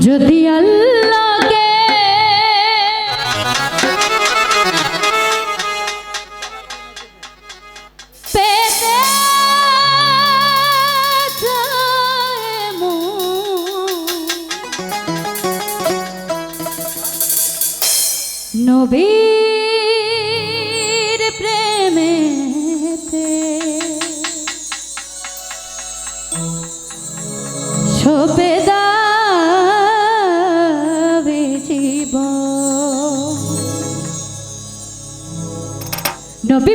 যদি আল্লাহকে পেতে নবীর প্রেমেতে সপে নবী